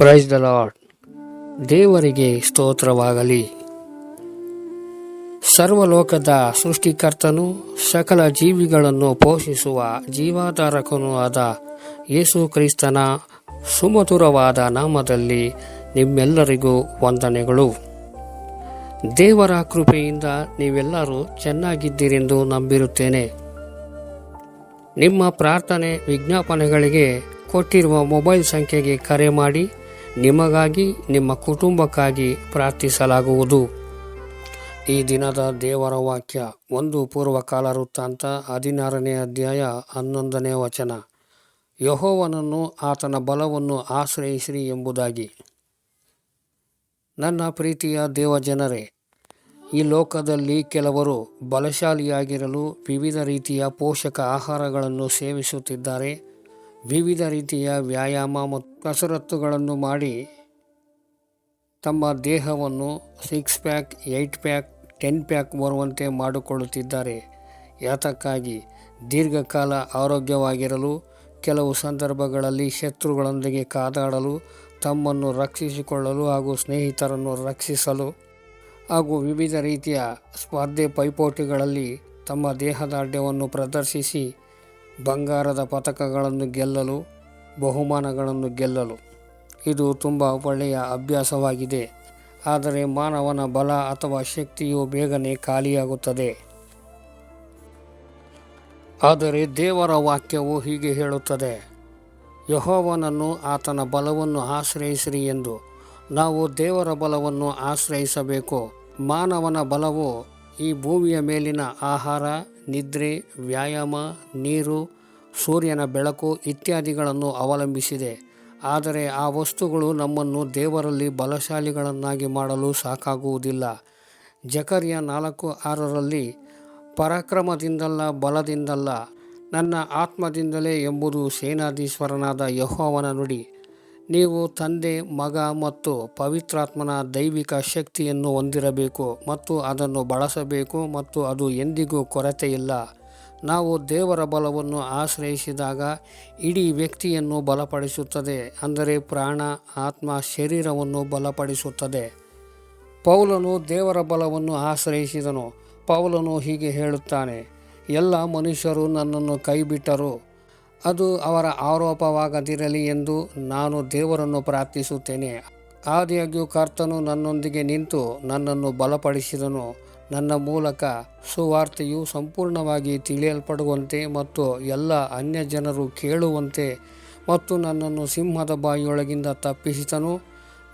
Praise the lord ದೇವರಿಗೆ ಸ್ತೋತ್ರವಾಗಲಿ. ಸರ್ವಲೋಕದ ಸೃಷ್ಟಿಕರ್ತನು ಸಕಲ ಜೀವಿಗಳನ್ನು ಪೋಷಿಸುವ ಜೀವಾಧಾರಕನೂ ಆದ ಯೇಸು ಕ್ರಿಸ್ತನ ಸುಮಧುರವಾದ ನಾಮದಲ್ಲಿ ನಿಮ್ಮೆಲ್ಲರಿಗೂ ವಂದನೆಗಳು. ದೇವರ ಕೃಪೆಯಿಂದ ನೀವೆಲ್ಲರೂ ಚೆನ್ನಾಗಿದ್ದೀರೆಂದು ನಂಬಿರುತ್ತೇನೆ. ನಿಮ್ಮ ಪ್ರಾರ್ಥನೆ ವಿಜ್ಞಾಪನೆಗಳಿಗೆ ಕೊಟ್ಟಿರುವ ಮೊಬೈಲ್ ಸಂಖ್ಯೆಗೆ ಕರೆ ಮಾಡಿ ನಿಮಗಾಗಿ, ನಿಮ್ಮ ಕುಟುಂಬಕ್ಕಾಗಿ ಪ್ರಾರ್ಥಿಸಲಾಗುವುದು. ಈ ದಿನದ ದೇವರ ವಾಕ್ಯ, ಒಂದು ಪೂರ್ವಕಾಲ ವೃತ್ತಾಂತ ಹದಿನಾರನೇ ಅಧ್ಯಾಯ ಹನ್ನೊಂದನೇ ವಚನ. ಯಹೋವನನ್ನು ಆತನ ಬಲವನ್ನು ಆಶ್ರಯಿಸಿರಿ ಎಂಬುದಾಗಿ. ನನ್ನ ಪ್ರೀತಿಯ ದೇವಜನರೇ, ಈ ಲೋಕದಲ್ಲಿ ಕೆಲವರು ಬಲಶಾಲಿಯಾಗಿರಲು ವಿವಿಧ ರೀತಿಯ ಪೋಷಕ ಆಹಾರಗಳನ್ನು ಸೇವಿಸುತ್ತಿದ್ದಾರೆ. ವಿವಿಧ ರೀತಿಯ ವ್ಯಾಯಾಮ ಮತ್ತು ಕಸರತ್ತುಗಳನ್ನು ಮಾಡಿ ತಮ್ಮ ದೇಹವನ್ನು six pack eight pack, ten pack ಬರುವಂತೆ ಮಾಡಿಕೊಳ್ಳುತ್ತಿದ್ದಾರೆ. ಯಾತಕ್ಕಾಗಿ? ದೀರ್ಘಕಾಲ ಆರೋಗ್ಯವಾಗಿರಲು, ಕೆಲವು ಸಂದರ್ಭಗಳಲ್ಲಿ ಶತ್ರುಗಳೊಂದಿಗೆ ಕಾದಾಡಲು, ತಮ್ಮನ್ನು ರಕ್ಷಿಸಿಕೊಳ್ಳಲು ಹಾಗೂ ಸ್ನೇಹಿತರನ್ನು ರಕ್ಷಿಸಲು ಹಾಗೂ ವಿವಿಧ ರೀತಿಯ ಸ್ಪರ್ಧೆ ಪೈಪೋಟಿಗಳಲ್ಲಿ ತಮ್ಮ ದೇಹದಾಢ್ಯವನ್ನು ಪ್ರದರ್ಶಿಸಿ ಬಂಗಾರದ ಪದಕಗಳನ್ನು ಗೆಲ್ಲಲು, ಬಹುಮಾನಗಳನ್ನು ಗೆಲ್ಲಲು. ಇದು ತುಂಬ ಒಳ್ಳೆಯ ಅಭ್ಯಾಸವಾಗಿದೆ. ಆದರೆ ಮಾನವನ ಬಲ ಅಥವಾ ಶಕ್ತಿಯು ಬೇಗನೆ ಖಾಲಿಯಾಗುತ್ತದೆ. ಆದರೆ ದೇವರ ವಾಕ್ಯವು ಹೀಗೆ ಹೇಳುತ್ತದೆ, ಯಹೋವನನ್ನು ಆತನ ಬಲವನ್ನು ಆಶ್ರಯಿಸಿರಿ ಎಂದು. ನಾವು ದೇವರ ಬಲವನ್ನು ಆಶ್ರಯಿಸಬೇಕು. ಮಾನವನ ಬಲವು ಈ ಭೂಮಿಯ ಮೇಲಿನ ಆಹಾರ ನಿದ್ರೆ, ವ್ಯಾಯಾಮ, ನೀರು, ಸೂರ್ಯನ ಬೆಳಕು ಇತ್ಯಾದಿಗಳನ್ನು ಅವಲಂಬಿಸಿದೆ. ಆದರೆ ಆ ವಸ್ತುಗಳು ನಮ್ಮನ್ನು ದೇವರಲ್ಲಿ ಬಲಶಾಲಿಗಳನ್ನಾಗಿ ಮಾಡಲು ಸಾಕಾಗುವುದಿಲ್ಲ. ಜಕರಿಯ ನಾಲ್ಕು ಆರರಲ್ಲಿ, ಪರಾಕ್ರಮದಿಂದಲ್ಲ ಬಲದಿಂದಲ್ಲ, ನನ್ನ ಆತ್ಮದಿಂದಲೇ ಎಂಬುದು ಸೇನಾಧೀಶ್ವರನಾದ ಯಹೋವನ ನುಡಿ. ನೀವು ತಂದೆ, ಮಗ ಮತ್ತು ಪವಿತ್ರಾತ್ಮನ ದೈವಿಕ ಶಕ್ತಿಯನ್ನು ಹೊಂದಿರಬೇಕು ಮತ್ತು ಅದನ್ನು ಬಳಸಬೇಕು ಮತ್ತು ಅದು ಎಂದಿಗೂ ಕೊರತೆಯಿಲ್ಲ. ನಾವು ದೇವರ ಬಲವನ್ನು ಆಶ್ರಯಿಸಿದಾಗ ಇಡೀ ವ್ಯಕ್ತಿಯನ್ನು ಬಲಪಡಿಸುತ್ತದೆ, ಅಂದರೆ ಪ್ರಾಣ, ಆತ್ಮ, ಶರೀರವನ್ನು ಬಲಪಡಿಸುತ್ತದೆ. ಪೌಲನು ದೇವರ ಬಲವನ್ನು ಆಶ್ರಯಿಸಿದನು. ಪೌಲನು ಹೀಗೆ ಹೇಳುತ್ತಾನೆ, ಎಲ್ಲ ಮನುಷ್ಯರು ನನ್ನನ್ನು ಕೈಬಿಟ್ಟರು. ಅದು ಅವರ ಆರೋಪವಾಗದಿರಲಿ ಎಂದು ನಾನು ದೇವರನ್ನು ಪ್ರಾರ್ಥಿಸುತ್ತೇನೆ. ಆದಿಯಾಗಿಯೂ ಕರ್ತನು ನನ್ನೊಂದಿಗೆ ನಿಂತು ನನ್ನನ್ನು ಬಲಪಡಿಸಿದನು. ನನ್ನ ಮೂಲಕ ಸುವಾರ್ತೆಯು ಸಂಪೂರ್ಣವಾಗಿ ತಿಳಿಯಲ್ಪಡುವಂತೆ ಮತ್ತು ಎಲ್ಲ ಅನ್ಯ ಜನರು ಕೇಳುವಂತೆ ಮತ್ತು ನನ್ನನ್ನು ಸಿಂಹದ ಬಾಯಿಯೊಳಗಿಂದ ತಪ್ಪಿಸಿದನು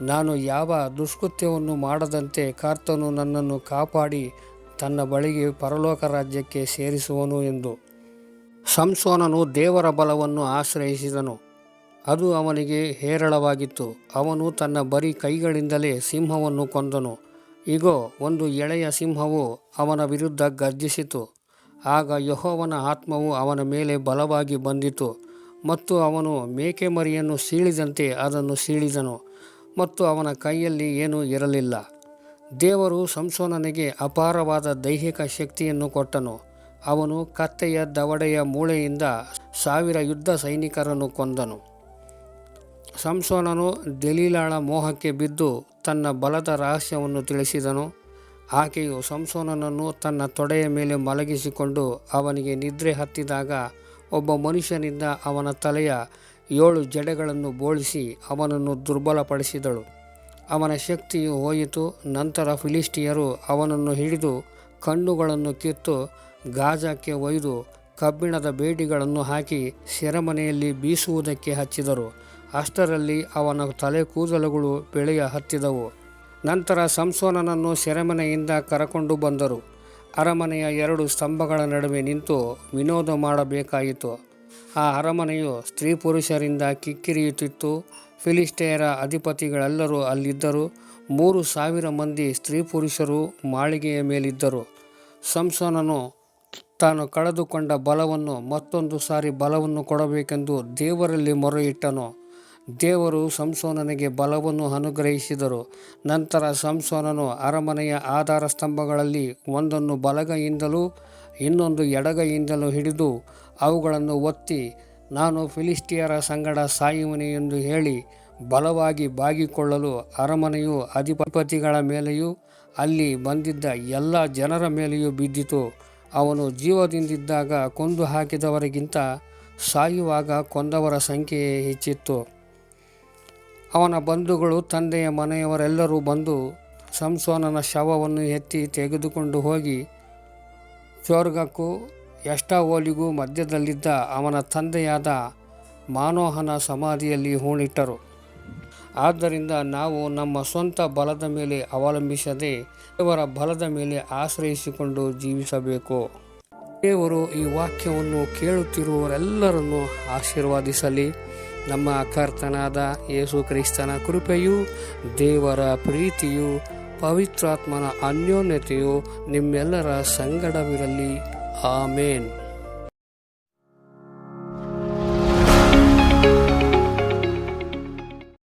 ನಾನು ಯಾವ ದುಷ್ಕೃತ್ಯವನ್ನು ಮಾಡದಂತೆ ಕರ್ತನು ನನ್ನನ್ನು ಕಾಪಾಡಿ ತನ್ನ ಬಳಿಗೆ ಪರಲೋಕ ರಾಜ್ಯಕ್ಕೆ ಸೇರಿಸುವನು ಎಂದು. ಸಂಸೋನನು ದೇವರ ಬಲವನ್ನು ಆಶ್ರಯಿಸಿದನು. ಅದು ಅವನಿಗೆ ಹೇರಳವಾಗಿತ್ತು. ಅವನು ತನ್ನ ಬರಿ ಕೈಗಳಿಂದಲೇ ಸಿಂಹವನ್ನು ಕೊಂದನು. ಇಗೋ, ಒಂದು ಎಳೆಯ ಸಿಂಹವು ಅವನ ವಿರುದ್ಧ ಗರ್ಜಿಸಿತು. ಆಗ ಯಹೋವನ ಆತ್ಮವು ಅವನ ಮೇಲೆ ಬಲವಾಗಿ ಬಂದಿತು ಮತ್ತು ಅವನು ಮೇಕೆ ಮರಿಯನ್ನು ಸೀಳಿದಂತೆ ಅದನ್ನು ಸೀಳಿದನು ಮತ್ತು ಅವನ ಕೈಯಲ್ಲಿ ಏನೂ ಇರಲಿಲ್ಲ. ದೇವರು ಸಂಸೋನನಿಗೆ ಅಪಾರವಾದ ದೈಹಿಕ ಶಕ್ತಿಯನ್ನು ಕೊಟ್ಟನು. ಅವನು ಕತ್ತೆಯ ದವಡೆಯ ಮೂಳೆಯಿಂದ ಸಾವಿರ ಯುದ್ಧ ಸೈನಿಕರನ್ನು ಕೊಂದನು. ಸಂಸೋನನು ದಲೀಲಾಳ ಮೋಹಕ್ಕೆ ಬಿದ್ದು ತನ್ನ ಬಲದ ರಹಸ್ಯವನ್ನು ತಿಳಿಸಿದನು. ಆಕೆಯು ಸಂಸೋನನನ್ನು ತನ್ನ ತೊಡೆಯ ಮೇಲೆ ಮಲಗಿಸಿಕೊಂಡು ಅವನಿಗೆ ನಿದ್ರೆ ಹತ್ತಿದಾಗ ಒಬ್ಬ ಮನುಷ್ಯನಿಂದ ಅವನ ತಲೆಯ ಏಳು ಜಡೆಗಳನ್ನು ಬೋಳಿಸಿ ಅವನನ್ನು ದುರ್ಬಲಪಡಿಸಿದಳು. ಅವನ ಶಕ್ತಿಯು ಹೋಯಿತು. ನಂತರ ಫಿಲಿಸ್ಟಿಯರು ಅವನನ್ನು ಹಿಡಿದು ಕಣ್ಣುಗಳನ್ನು ಕಿತ್ತು ಗಾಜಕ್ಕೆ ಒಯ್ದು ಕಬ್ಬಿಣದ ಬೇಡಿಗಳನ್ನು ಹಾಕಿ ಸೆರೆಮನೆಯಲ್ಲಿ ಬೀಸುವುದಕ್ಕೆ ಹಚ್ಚಿದರು. ಅಷ್ಟರಲ್ಲಿ ಅವನ ತಲೆ ಕೂದಲುಗಳು ಬೆಳೆಯ ಹತ್ತಿದವು. ನಂತರ ಸಂಸೋನನನ್ನು ಸೆರೆಮನೆಯಿಂದ ಕರಕೊಂಡು ಬಂದರು. ಅರಮನೆಯ ಎರಡು ಸ್ತಂಭಗಳ ನಡುವೆ ನಿಂತು ವಿನೋದ ಮಾಡಬೇಕಾಯಿತು. ಆ ಅರಮನೆಯು ಸ್ತ್ರೀ ಪುರುಷರಿಂದ ಕಿಕ್ಕಿರಿಯುತ್ತಿತ್ತು. ಫಿಲಿಸ್ಟೇರ ಅಧಿಪತಿಗಳೆಲ್ಲರೂ ಅಲ್ಲಿದ್ದರು. ಮೂರು ಸಾವಿರ ಮಂದಿ ಸ್ತ್ರೀ ಪುರುಷರು ಮಾಳಿಗೆಯ ಮೇಲಿದ್ದರು. ಸಂಸೋನನು ತಾನು ಕಳೆದುಕೊಂಡ ಬಲವನ್ನು ಮತ್ತೊಂದು ಸಾರಿ ಬಲವನ್ನು ಕೊಡಬೇಕೆಂದು ದೇವರಲ್ಲಿ ಮೊರೆಯಿಟ್ಟನು. ದೇವರು ಸಂಸೋನನಿಗೆ ಬಲವನ್ನು ಅನುಗ್ರಹಿಸಿದರು. ನಂತರ ಸಂಸೋನನು ಅರಮನೆಯ ಆಧಾರ ಸ್ತಂಭಗಳಲ್ಲಿ ಒಂದನ್ನು ಬಲಗೈಯಿಂದಲೂ ಇನ್ನೊಂದು ಎಡಗೈಯಿಂದಲೂ ಹಿಡಿದು ಅವುಗಳನ್ನು ಒತ್ತಿ ನಾನು ಫಿಲಿಸ್ಟಿಯರ ಸಂಗಡ ಸಾಯುವನೆ ಎಂದು ಹೇಳಿ ಬಲವಾಗಿ ಬಾಗಿಕೊಳ್ಳಲು ಅರಮನೆಯು ಅಧಿಪತಿಗಳ ಮೇಲೆಯೂ ಅಲ್ಲಿ ಬಂದಿದ್ದ ಎಲ್ಲ ಜನರ ಮೇಲೆಯೂ ಬಿದ್ದಿತು. ಅವನು ಜೀವದಿಂದಿದ್ದಾಗ ಕೊಂದು ಹಾಕಿದವರಿಗಿಂತ ಸಾಯುವಾಗ ಕೊಂದವರ ಸಂಖ್ಯೆಯೇ ಹೆಚ್ಚಿತ್ತು. ಅವನ ಬಂಧುಗಳು ತಂದೆಯ ಮನೆಯವರೆಲ್ಲರೂ ಬಂದು ಸಂಸೋನನ ಶವವನ್ನು ಎತ್ತಿ ತೆಗೆದುಕೊಂಡು ಹೋಗಿ ಸ್ವರ್ಗಕ್ಕೂ ಎಷ್ಟಾವೋಲಿಗೂ ಮಧ್ಯದಲ್ಲಿದ್ದ ಅವನ ತಂದೆಯಾದ ಮಾನೋಹನ ಸಮಾಧಿಯಲ್ಲಿ ಹೂಣಿಟ್ಟರು. ಆದ್ದರಿಂದ ನಾವು ನಮ್ಮ ಸ್ವಂತ ಬಲದ ಮೇಲೆ ಅವಲಂಬಿಸದೆ ದೇವರ ಬಲದ ಮೇಲೆ ಆಶ್ರಯಿಸಿಕೊಂಡು ಜೀವಿಸಬೇಕು. ದೇವರು ಈ ವಾಕ್ಯವನ್ನು ಕೇಳುತ್ತಿರುವವರೆಲ್ಲರನ್ನು ಆಶೀರ್ವಾದಿಸಲಿ. ನಮ್ಮ ಕರ್ತನಾದ ಯೇಸು ಕ್ರಿಸ್ತನ ಕೃಪೆಯು, ದೇವರ ಪ್ರೀತಿಯು, ಪವಿತ್ರಾತ್ಮನ ಅನ್ಯೋನ್ಯತೆಯು ನಿಮ್ಮೆಲ್ಲರ ಸಂಗಡವಿರಲಿ. Amen.